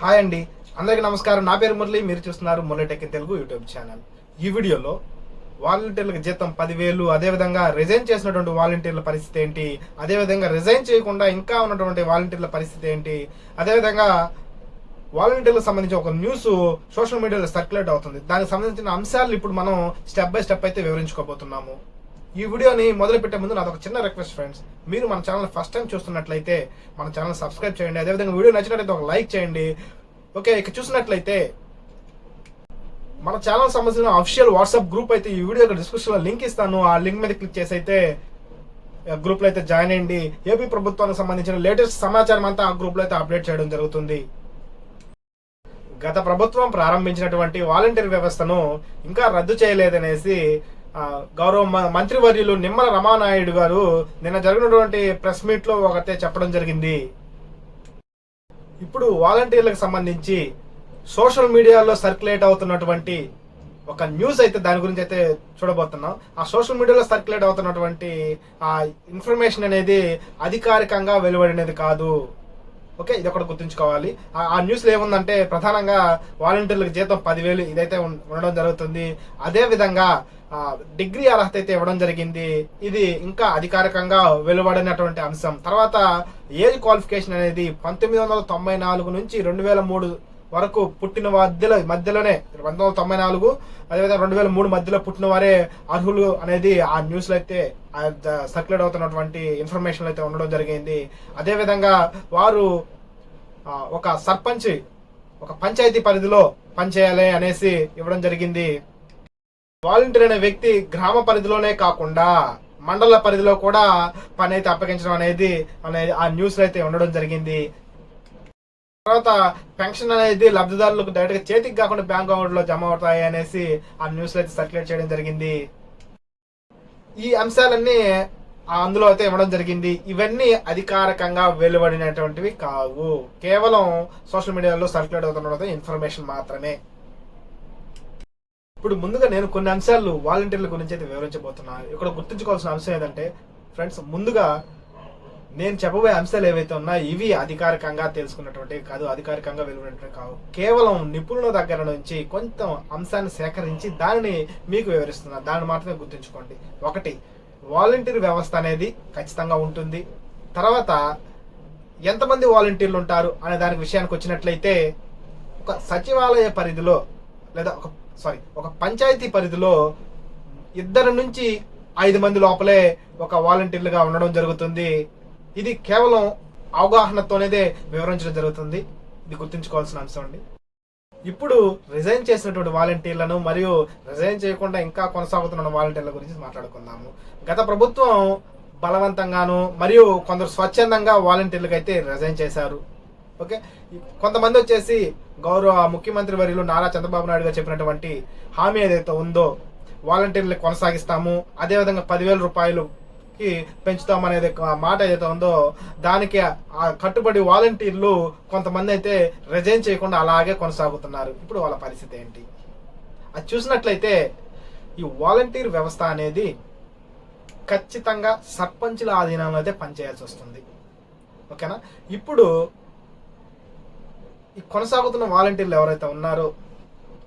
Hi అండి. అందరికీ నమస్కారం. నా పేరు మురళి. మీరు చూస్తున్నారు Murali tech Telugu YouTube channel. ఈ వీడియోలో వాలంటీర్లకు జీతం పదివేలు అదేవిధంగా రిజైన్ చేసినటువంటి వాలంటీర్ల పరిస్థితి ఏంటి? అదేవిధంగా రిజైన్ చేయకుండా ఇంకా ఉన్నటువంటి వాలంటీర్ల పరిస్థితి ఏంటి? అదేవిధంగా వాలంటీర్లకు సంబంధించి ఒక న్యూస్ సోషల్ మీడియాలో సర్క్యులేట్ అవుతుంది. దానికి సంబంధించిన అంశాలు ఇప్పుడు మనం స్టెప్ బై స్టెప్ అయితే వివరించుకోబోతున్నాము. ఈ వీడియోని మొదలుపెట్టే ముందు నాది ఒక చిన్న రిక్వెస్ట్ ఫ్రెండ్స్ మీరు మన ఛానల్ ఫస్ట్ టైం చూస్తున్నట్లయితే మన ఛానల్ సబ్స్క్రైబ్ చేయండి. అదేవిధంగా వీడియో నచ్చినట్లయితే ఒక లైక్ చేయండి. ఓకే ఇక చూసినట్లయితే మన ఛానల్ సంబంధించిన అఫీషియల్ వాట్సాప్ గ్రూప్ అయితే ఈ వీడియో డిస్క్రిప్షన్లో లింక్ ఇస్తాను. ఆ లింక్ మీద క్లిక్ చేసి అయితే గ్రూప్లో అయితే జాయిన్ అయ్యండి. ఏపీ ప్రభుత్వానికి సంబంధించిన లేటెస్ట్ సమాచారం అంతా ఆ గ్రూప్లో అయితే అప్డేట్ చేయడం జరుగుతుంది. గత ప్రభుత్వం ప్రారంభించినటువంటి వాలంటీర్ వ్యవస్థను ఇంకా రద్దు చేయలేదనేసి గౌరవ మంత్రివర్యులు నిమ్మల రమానాయుడు గారు నిన్న జరిగినటువంటి ప్రెస్ మీట్లో ఒకటే చెప్పడం జరిగింది. ఇప్పుడు వాలంటీర్లకు సంబంధించి సోషల్ మీడియాలో సర్క్యులేట్ అవుతున్నటువంటి ఒక న్యూస్ అయితే దాని గురించి అయితే చూడబోతున్నాం. ఆ సోషల్ మీడియాలో సర్క్యులేట్ అవుతున్నటువంటి ఆ ఇన్ఫర్మేషన్ అనేది అధికారికంగా వెలువడినది కాదు. ఓకే ఇది ఒకటి గుర్తుంచుకోవాలి. ఆ- న్యూస్లో ఏముందంటే ప్రధానంగా వాలంటీర్లకు జీతం పదివేలు ఇదైతే ఉండడం జరుగుతుంది. అదే విధంగా డిగ్రీ అర్హత అయితే ఇవ్వడం జరిగింది. ఇది ఇంకా అధికారికంగా వెలువడినటువంటి అంశం. తర్వాత ఏజ్ క్వాలిఫికేషన్ అనేది పంతొమ్మిది వందల తొంభై నాలుగు నుంచి రెండు వేల మూడు వరకు పుట్టిన మధ్యలో మధ్యలోనే పంతొమ్మిది వందల తొంభై నాలుగు అదేవిధంగా రెండు వేల మూడు మధ్యలో పుట్టిన వారే అర్హులు అనేది ఆ న్యూస్లో అయితే సర్క్యులేట్ అవుతున్నటువంటి ఇన్ఫర్మేషన్ అయితే ఉండడం జరిగింది. అదేవిధంగా వారు ఒక సర్పంచ్ ఒక పంచాయతీ పరిధిలో పనిచేయాలి అనేసి ఇవ్వడం జరిగింది. వాలంటీర్ అనే వ్యక్తి గ్రామ పరిధిలోనే కాకుండా మండల పరిధిలో కూడా పని అయితే అప్పగించడం అనేది అనేది ఆ న్యూస్లో అయితే ఉండడం జరిగింది. తర్వాత పెన్షన్ అనేది లబ్ధిదారులకు డైరెక్ట్గా చేతికి కాకుండా బ్యాంక్ అకౌంట్లో జమ అవుతాయి అనేసి ఆ న్యూస్లో అయితే సర్క్యులేట్ చేయడం జరిగింది. ఈ అంశాలన్నీ అందులో అయితే ఇవ్వడం జరిగింది. ఇవన్నీ అధికారికంగా వెలువడినటువంటివి కావు. కేవలం సోషల్ మీడియాలో సర్క్యులేట్ అవుతున్న ఇన్ఫర్మేషన్ మాత్రమే. ఇప్పుడు ముందుగా నేను కొన్ని అంశాలు వాలంటీర్ల గురించి అయితే వివరించబోతున్నాను ఇక్కడ గుర్తుంచుకోవాల్సిన అంశం ఏంటంటే ఫ్రెండ్స్ ముందుగా నేను చెప్పబోయే అంశాలు ఏవైతే ఉన్నాయో ఇవి అధికారికంగా తెలుసుకున్నటువంటి కాదు అధికారికంగా వెలువడినటువంటి కావు. కేవలం నిపుణుల దగ్గర నుంచి కొంత అంశాన్ని సేకరించి దానిని మీకు వివరిస్తున్నా. దాన్ని మాత్రమే గుర్తుంచుకోండి. ఒకటి వాలంటీర్ వ్యవస్థ అనేది ఖచ్చితంగా ఉంటుంది. తర్వాత ఎంతమంది వాలంటీర్లు ఉంటారు అనే దానికి విషయానికి వచ్చినట్లయితే ఒక సచివాలయ పరిధిలో లేదా ఒక సారీ ఒక పంచాయతీ పరిధిలో ఇద్దరు నుంచి ఐదు మంది లోపలే ఒక వాలంటీర్లుగా ఉండడం జరుగుతుంది. ఇది కేవలం అవగాహనతోనేదే వివరించడం జరుగుతుంది. ఇది గుర్తుంచుకోవాల్సిన అంశం అండి. ఇప్పుడు రిజైన్ చేసినటువంటి వాలంటీర్లను మరియు రిజైన్ చేయకుండా ఇంకా కొనసాగుతున్న వాలంటీర్ల గురించి మాట్లాడుకుందాము. గత ప్రభుత్వం బలవంతంగాను మరియు కొందరు స్వచ్ఛందంగా వాలంటీర్లకు అయితే రిజైన్ చేశారు. ఓకే? కొంతమంది వచ్చేసి గౌరవ ముఖ్యమంత్రి వర్యులు నారా చంద్రబాబు నాయుడు గారు చెప్పినటువంటి హామీ ఏదైతే ఉందో వాలంటీర్లు కొనసాగిస్తాము. అదేవిధంగా పదివేల రూపాయలుకి పెంచుతామనేది మాట ఏదైతే ఉందో దానికి ఆ కట్టుబడి వాలంటీర్లు కొంతమంది అయితే రిజైన్ చేయకుండా అలాగే కొనసాగుతున్నారు. ఇప్పుడు వాళ్ళ పరిస్థితి ఏంటి? అది చూసినట్లయితే ఈ వాలంటీర్ వ్యవస్థ అనేది ఖచ్చితంగా సర్పంచుల ఆధీనంలో అయితే పనిచేయాల్సి వస్తుంది. ఓకేనా? ఇప్పుడు ఈ కొనసాగుతున్న వాలంటీర్లు ఎవరైతే ఉన్నారో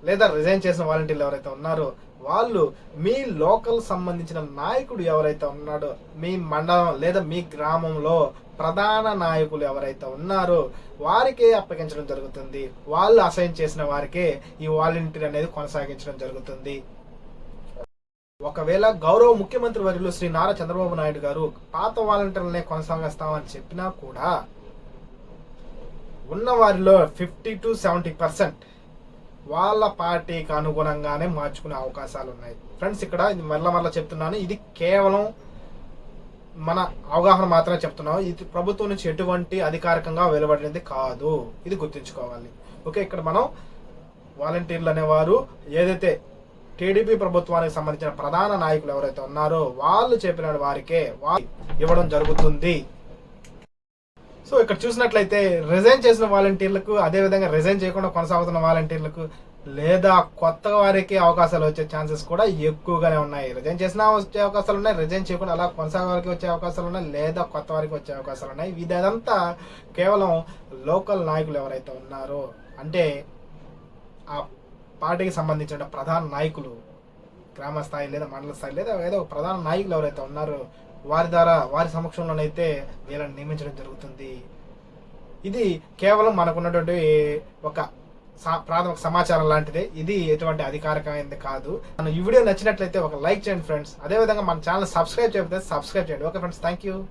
లేదా రిజైన్ చేసిన వాలంటీర్లు ఎవరైతే ఉన్నారో వాళ్ళు మీ లోకల్ సంబంధించిన నాయకుడు ఎవరైతే ఉన్నాడో మీ మండలం లేదా మీ గ్రామంలో ప్రధాన నాయకులు ఎవరైతే ఉన్నారో వారికే అప్పగించడం జరుగుతుంది. వాళ్ళు అసైన్ చేసిన వారికే ఈ వాలంటీర్ అనేది కొనసాగించడం జరుగుతుంది. ఒకవేళ గౌరవ ముఖ్యమంత్రి వర్యులు శ్రీ నారా చంద్రబాబు నాయుడు గారు పాత వాలంటీర్లనే కొనసాగిస్తామని చెప్పినా కూడా ఉన్న వారిలో ఫిఫ్టీ టు సెవెంటీ పర్సెంట్ వాళ్ళ పార్టీకి అనుగుణంగానే మార్చుకునే అవకాశాలు ఉన్నాయి ఫ్రెండ్స్ ఇక్కడ ఇది మరల మరల చెప్తున్నాను. ఇది కేవలం మన అవగాహన మాత్రమే చెప్తున్నాం ఇది ప్రభుత్వం నుంచి ఎటువంటి అధికారికంగా వెలువడినది కాదు. ఇది గుర్తుంచుకోవాలి. ఓకే ఇక్కడ మనం వాలంటీర్లు అనేవారు ఏదైతే టీడీపీ ప్రభుత్వానికి సంబంధించిన ప్రధాన నాయకులు ఎవరైతే ఉన్నారో వాళ్ళు చెప్పిన వారికే ఇవ్వడం జరుగుతుంది. సో ఇక్కడ చూసినట్లయితే రిజైన్ చేసిన వాలంటీర్లకు అదే విధంగా రిజైన్ చేయకుండా కొనసాగుతున్న వాలంటీర్లకు లేదా కొత్త వారికి అవకాశాలు వచ్చే ఛాన్సెస్ కూడా ఎక్కువగానే ఉన్నాయి. రిజైన్ చేసినా వచ్చే అవకాశాలు ఉన్నాయి రిజైన్ చేయకుండా అలా కొనసాగే వారికి వచ్చే అవకాశాలు ఉన్నాయి లేదా కొత్త వారికి వచ్చే అవకాశాలు ఉన్నాయి. ఇదంతా కేవలం లోకల్ నాయకులు ఎవరైతే ఉన్నారో అంటే ఆ పార్టీకి సంబంధించిన ప్రధాన నాయకులు గ్రామ స్థాయి లేదా మండల స్థాయి లేదా ఏదో ఒక ప్రధాన నాయకులు ఎవరైతే ఉన్నారో వారి ద్వారా వారి సమక్షంలోనైతే వీళ్ళని నియమించడం జరుగుతుంది. ఇది కేవలం మనకున్నటువంటి ఒక సా- ప్రాథమిక సమాచారం లాంటిదే. ఇది ఎటువంటి అధికారికమైనది కాదు. మన ఈ వీడియో నచ్చినట్లయితే ఒక లైక్ చేయండి ఫ్రెండ్స్. అదేవిధంగా మన ఛానల్ సబ్స్క్రైబ్ చేయకపోతే సబ్స్క్రైబ్ చేయండి. Okay friends thank you